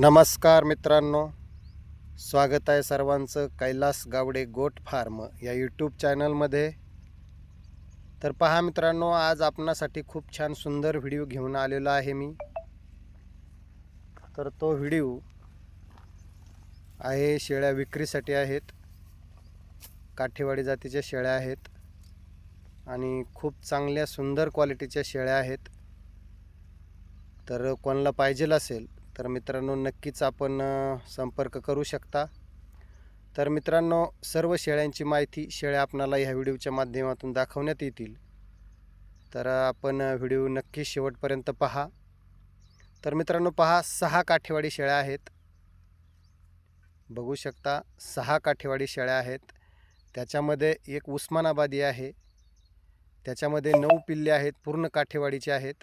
नमस्कार मित्रांनो. स्वागत आहे सर्वांचं कैलास गावडे गोट फार्म या यूट्यूब चॅनलमध्ये तर पहा मित्रांनो आज आपणासाठी खूप छान सुंदर व्हिडिओ घेऊन आलेलो आहे मी. तर तो व्हिडिओ आहे शेळ्या विक्रीसाठी आहेत. काठेवाडी जातीच्या शेळ्या आहेत. आणि खूप चांगल्या सुंदर क्वालिटीच्या शेळ्या आहेत. तर कोणाला पाहिजेल असेल तर मित्रांनो नक्कीच आपण संपर्क करू शकता. तर मित्रांनो सर्व शेळ्यांची माहिती शेळ्या आपणाला ह्या व्हिडिओच्या माध्यमातून दाखवण्यात येतील. तर आपण व्हिडिओ नक्की शेवटपर्यंत पहा. तर मित्रांनो पहा सहा काठेवाडी शेळ्या आहेत. बघू शकता सहा काठेवाडी शेळ्या आहेत. त्याच्यामध्ये एक उस्मानाबादी आहे. त्याच्यामध्ये नऊ पिल्ले आहेत पूर्ण काठेवाडीचे आहेत.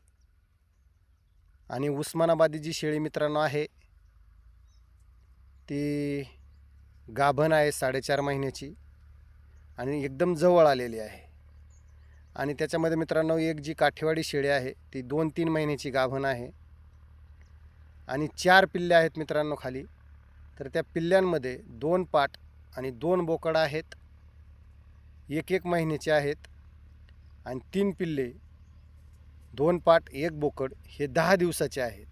आणि उस्मानाबादी जी शेळी मित्रांनो आहे ती गाभण आहे साडेचार महिन्याची आणि एकदम जवळ आलेली आहे. आणि त्याच्यामध्ये मित्रांनो एक जी काठेवाडी शेळी आहे ती दोन तीन महिन्याची गाभण आहे. आणि चार पिल्ले आहेत मित्रांनो खाली. तर त्या पिल्ल्यांमध्ये दोन पाट आणि दोन बोकड आहेत. एक एक महिन्याचे आहेत. आणि तीन पिल्ले दोन पाट एक बोकड हे दहा दिवसाचे आहेत.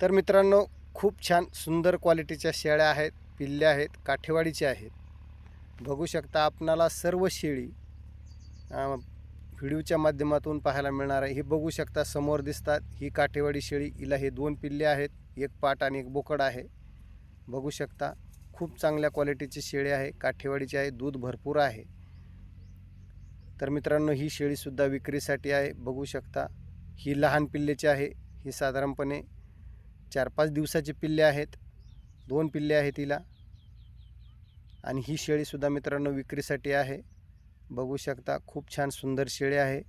तर मित्रांनो खूप छान सुंदर क्वालिटीच्या शेळ्या आहेत पिल्ल्या आहेत काठेवाडीच्या आहेत. बघू शकता आपणाला सर्व शेळी व्हिडिओच्या माध्यमातून पाहायला मिळणार आहे. हे बघू शकता समोर दिसतात ही काठेवाडी शेळी हिला हे दोन पिल्ले आहेत एक पाट आणि एक बोकड आहे. बघू शकता खूप चांगल्या क्वालिटीची शेळी आहे काठेवाडीची आहे दूध भरपूर आहे. तर मित्रांनो ही शेळीसुद्धा विक्रीसाठी आहे. बघू शकता ही लहान पिल्लेची आहे. ही साधारणपणे चार पाच दिवसाची पिल्ले आहेत. दोन पिल्ले आहेत तिला आणि ही शेळीसुद्धा मित्रांनो विक्रीसाठी आहे. बघू शकता खूप छान सुंदर शेळी आहे.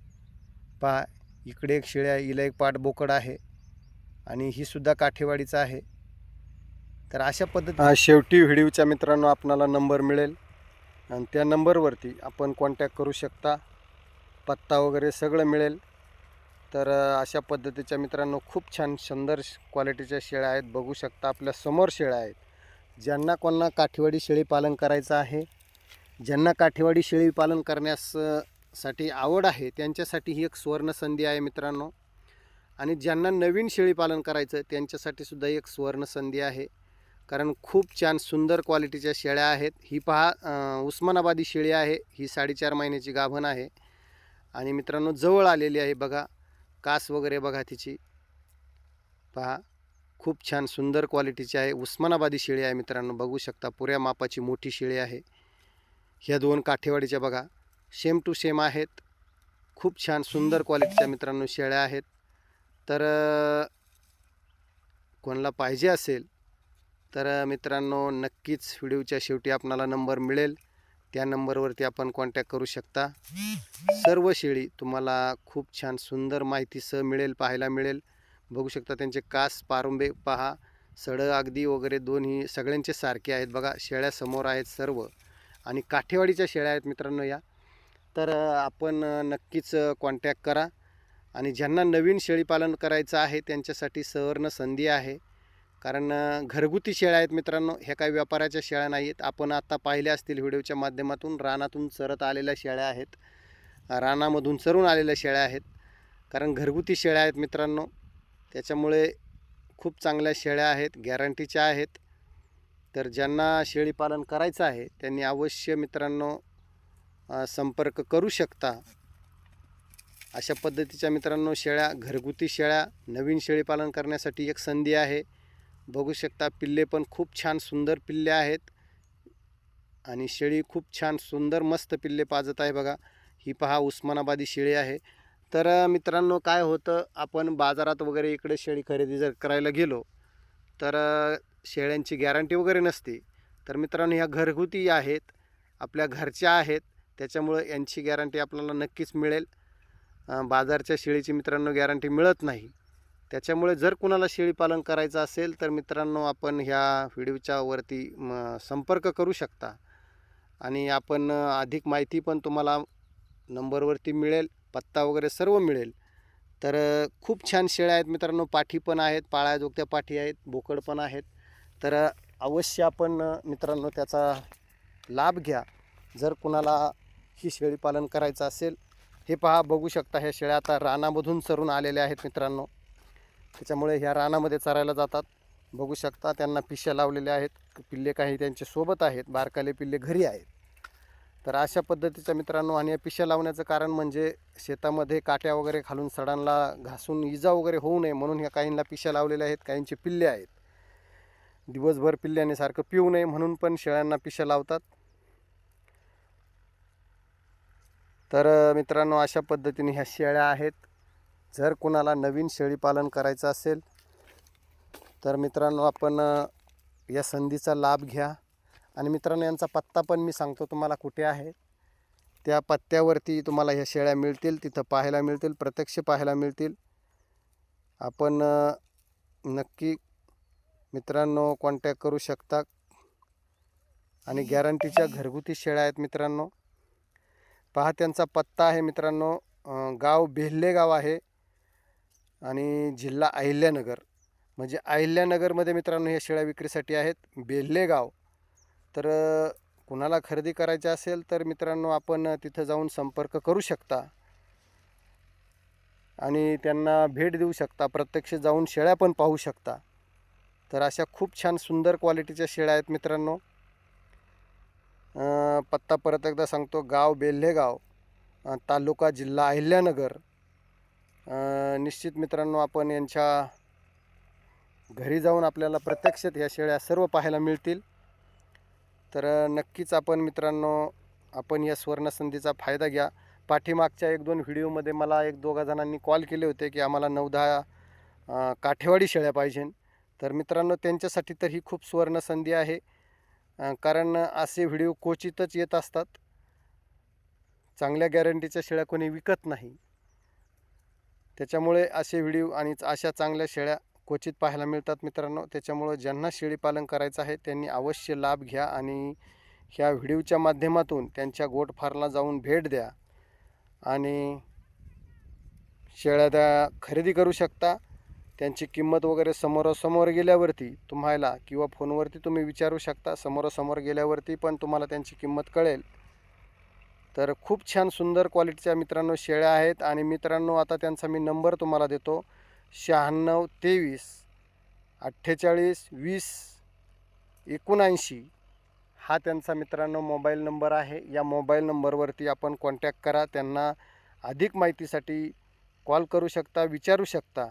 पहा इकडे एक शेळी आहे हिला एक पाठबोकड आहे. आणि ही सुद्धा काठेवाडीचं आहे. तर अशा पद्धती शेवटी व्हिडिओच्या मित्रांनो आपणाला नंबर मिळेल. आणि त्या नंबरवरती आपण कॉन्टॅक्ट करू शकता. पत्ता वगैरे सगळं मिळेल. तर अशा पद्धतीच्या मित्रांनो खूप छान सुंदर श- क्वालिटीच्या शेळ्या आहेत. बघू शकता आपल्यासमोर शेळ्या आहेत. ज्यांना कोणाला काठीवाडी शेळी पालन करायचं आहे ज्यांना काठीवाडी शेळी पालन करण्यास साठी आवड आहे त्यांच्यासाठी ही एक सुवर्णसंधी आहे मित्रांनो. आणि ज्यांना नवीन शेळी पालन करायचं त्यांच्यासाठी सुद्धा एक सुवर्णसंधी आहे. कारण खूप छान सुंदर क्वालिटीच्या शेळ्या आहेत. ही पहा उस्मानाबादी शेळी आहे. ही साडेचार महिन्याची गाभण आहे. आणि मित्रांनो जवळ आलेली आहे बघा. कास वगैरे बघा तिची. पहा खूप छान सुंदर क्वालिटीची आहे. उस्मानाबादी शेळी आहे मित्रांनो बघू शकता. पुऱ्या मापाची मोठी शेळी आहे. ह्या दोन काठेवाडीच्या बघा. सेम टू सेम आहेत. खूप छान सुंदर क्वालिटीच्या मित्रांनो शेळ्या आहेत. तर कोणाला पाहिजे असेल तर मित्रांनो नक्कीच व्हिडिओच्या शेवटी आपणाला नंबर मिळेल. त्या नंबरवरती आपण कॉन्टॅक्ट करू शकता. सर्व शेळी तुम्हाला खूप छान सुंदर माहितीसह मिळेल पाहायला मिळेल. बघू शकता त्यांचे कास पारुंबे पहा सडं अगदी वगैरे दोन्ही सगळ्यांचे सारखे आहेत बघा. शेळ्या समोर आहेत सर्व. आणि काठेवाडीच्या शेळ्या आहेत मित्रांनो या. तर आपण नक्कीच कॉन्टॅक्ट करा. आणि ज्यांना नवीन शेळीपालन करायचं आहे त्यांच्यासाठी सवर्ण संधी आहे. कारण घरगुती शेळ्या आहेत मित्रांनो ह्या काही व्यापाराच्या शेळ्या नाही आहेत आपण आत्ता पाहिल्या असतील व्हिडिओच्या माध्यमातून रानातून चरत आलेल्या शेळ्या आहेत. रानामधून चरून आलेल्या शेळ्या आहेत. कारण घरगुती शेळ्या आहेत मित्रांनो त्याच्यामुळे खूप चांगल्या शेळ्या आहेत गॅरंटीच्या आहेत. तर ज्यांना शेळीपालन करायचं आहे त्यांनी अवश्य मित्रांनो संपर्क करू शकता. अशा पद्धतीच्या मित्रांनो शेळ्या घरगुती शेळ्या नवीन शेळीपालन करण्यासाठी एक संधी आहे. बघू शकता पिल्ले पण खूप छान सुंदर पिल्ले आहेत. आणि शेळी खूप छान सुंदर मस्त पिल्ले पाजत आहे बघा. ही पहा उस्मानाबादी शेळी आहे. तर मित्रांनो काय होतं आपण बाजारात वगैरे इकडे शेळी खरेदी जर करायला गेलो तर शेळ्यांची गॅरंटी वगैरे नसते. तर मित्रांनो ह्या घरगुती आहेत आपल्या घरच्या आहेत त्याच्यामुळं यांची गॅरंटी आपल्याला नक्कीच मिळेल. बाजारच्या शेळीची मित्रांनो गॅरंटी मिळत नाही. त्याच्यामुळे जर कुणाला शेळीपालन करायचं असेल तर मित्रांनो आपण ह्या व्हिडिओच्या वरती संपर्क करू शकता. आणि आपण अधिक माहिती पण तुम्हाला नंबरवरती मिळेल पत्ता वगैरे सर्व मिळेल. तर खूप छान शेळ्या आहेत मित्रांनो पाठी पण आहेत पाळ्याजोगत्या पाठी आहेत बोकड पण आहेत. तर अवश्य आपण मित्रांनो त्याचा लाभ घ्या. जर कुणाला ही शेळीपालन करायचं असेल हे पहा बघू शकता ह्या शेळ्या. आता रानामधून सरून आलेल्या आहेत मित्रांनो. त्याच्यामुळे ह्या रानामध्ये चरायला जातात. बघू शकता त्यांना पिशा लावलेल्या आहेत. पिल्ले काही त्यांचे सोबत आहेत. बारकाले पिल्ले घरी आहेत. तर अशा पद्धतीच्या मित्रांनो आणि या पिशा लावण्याचं कारण म्हणजे शेतामध्ये काट्या वगैरे खालून सडांना घासून इजा वगैरे होऊ नये म्हणून ह्या काहींना पिशा लावलेल्या आहेत. काहींचे पिल्ले आहेत. दिवसभर पिल्ल्याने सारखं पिऊ नये म्हणून पण शेळ्यांना पिशा लावतात. तर मित्रांनो अशा पद्धतीने ह्या शेळ्या आहेत. जर कुणाला नवीन शेळीपालन करायचं असेल तर मित्रांनो आपण या संधीचा लाभ घ्या. आणि मित्रांनो यांचा पत्ता पण मी सांगतो तुम्हाला कुठे आहे. त्या पत्त्यावरती तुम्हाला ह्या शेळ्या मिळतील तिथं पाहायला मिळतील प्रत्यक्ष पाहायला मिळतील. आपण नक्की मित्रांनो कॉन्टॅक्ट करू शकता. आणि गॅरंटीच्या घरगुती शेळ्या आहेत मित्रांनो. पहा त्यांचा पत्ता आहे मित्रांनो गाव बेल्ले गाव आहे. आणि जिल्हा अहिल्यानगर. म्हणजे अहिल्यानगरमध्ये मित्रांनो ह्या शेळ्या विक्रीसाठी आहेत बेल्लेगाव. तर कुणाला खरेदी करायची असेल तर मित्रांनो आपण तिथं जाऊन संपर्क करू शकता. आणि त्यांना भेट देऊ शकता. प्रत्यक्ष जाऊन शेळ्या पण पाहू शकता. तर अशा खूप छान सुंदर क्वालिटीच्या शेळ्या आहेत मित्रांनो. पत्ता परत एकदा सांगतो. गाव बेल्हेगाव तालुका जिल्हा अहिल्यानगर. निश्चित मित्रांनो आपण यांच्या घरी जाऊन आपल्याला प्रत्यक्षात ह्या शेळ्या सर्व पाहायला मिळतील. तर नक्कीच आपण मित्रांनो आपण या सुवर्णसंधीचा फायदा घ्या. पाठीमागच्या एक दोन व्हिडिओमध्ये मला एक दोघा जणांनी कॉल केले होते की आम्हाला नऊ दहा काठेवाडी शेळ्या पाहिजे तर मित्रांनो त्यांच्यासाठी तर ही खूप सुवर्णसंधी आहे. कारण असे व्हिडिओ क्वचितच येत असतात. चांगल्या गॅरंटीच्या शेळ्या कोणी विकत नाही. त्याच्यामुळे असे व्हिडिओ आणि अशा चांगल्या शेळ्या क्वचित पाहायला मिळतात मित्रांनो. त्याच्यामुळं ज्यांना शेळीपालन करायचं आहे त्यांनी अवश्य लाभ घ्या आणि ह्या व्हिडिओच्या माध्यमातून त्यांच्या गोट फार्मला जाऊन भेट द्या आणि शेळ्या त्या खरेदी करू शकता. त्यांची किंमत वगैरे समोरासमोर गेल्यावरती तुम्हाला किंवा फोनवरती तुम्ही विचारू शकता. समोरासमोर गेल्यावरती पण तुम्हाला त्यांची किंमत कळेल. तर खूप छान सुंदर क्वालिटीच्या मित्रांनो शेळ्या आहेत. आणि मित्रांनो आता त्यांचा मी नंबर तुम्हाला देतो. शहाण्णव तेवीस अठ्ठेचाळीस वीस एकोणऐंशी हा त्यांचा मित्रांनो मोबाईल नंबर आहे. या मोबाईल नंबरवरती आपण कॉन्टॅक्ट करा. त्यांना अधिक माहितीसाठी कॉल करू शकता विचारू शकता.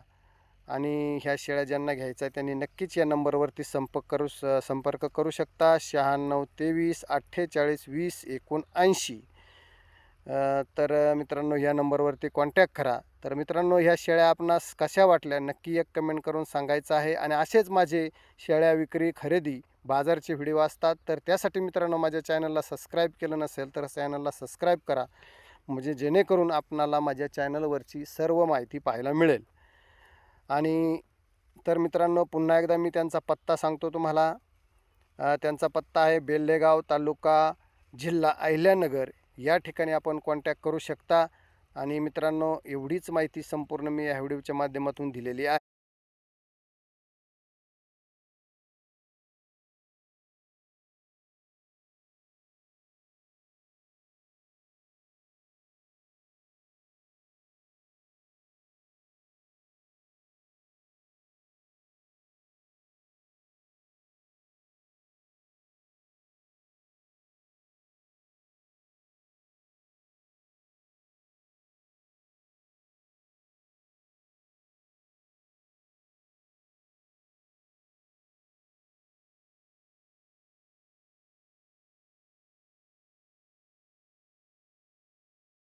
आणि ह्या शेळ्या ज्यांना घ्यायच्या आहे त्यांनी नक्कीच या नंबरवरती संपर्क करू स संपर्क करू शकता. शहाण्णव तेवीस अठ्ठेचाळीस वीस एकोणऐंशी. तर मित्रांनो ह्या नंबरवरती कॉन्टॅक्ट करा. तर मित्रांनो ह्या शेळ्या आपणास कशा वाटल्या? नक्की एक कमेंट करून सांगायचं आहे. आणि असेच माझे शेळ्या विक्री खरेदी बाजारचे व्हिडिओ असतात. तर त्यासाठी मित्रांनो माझ्या चॅनलला सबस्क्राईब केलं नसेल तर चॅनलला सबस्क्राईब करा. म्हणजे जेणेकरून आपणाला माझ्या चॅनलवरची सर्व माहिती पाहायला मिळेल. आणि तर मित्रांनो पुन्हा एकदा मी त्यांचा पत्ता सांगतो तुम्हाला. त्यांचा पत्ता आहे बेल्लेगाव तालुका जिल्हा अहिल्यानगर. या ठिकाणी आपण कॉन्टॅक्ट करू शकता. आणि मित्रांनो एवढीच माहिती संपूर्ण मी या व्हिडिओच्या माध्यमातून दिलेली आहे.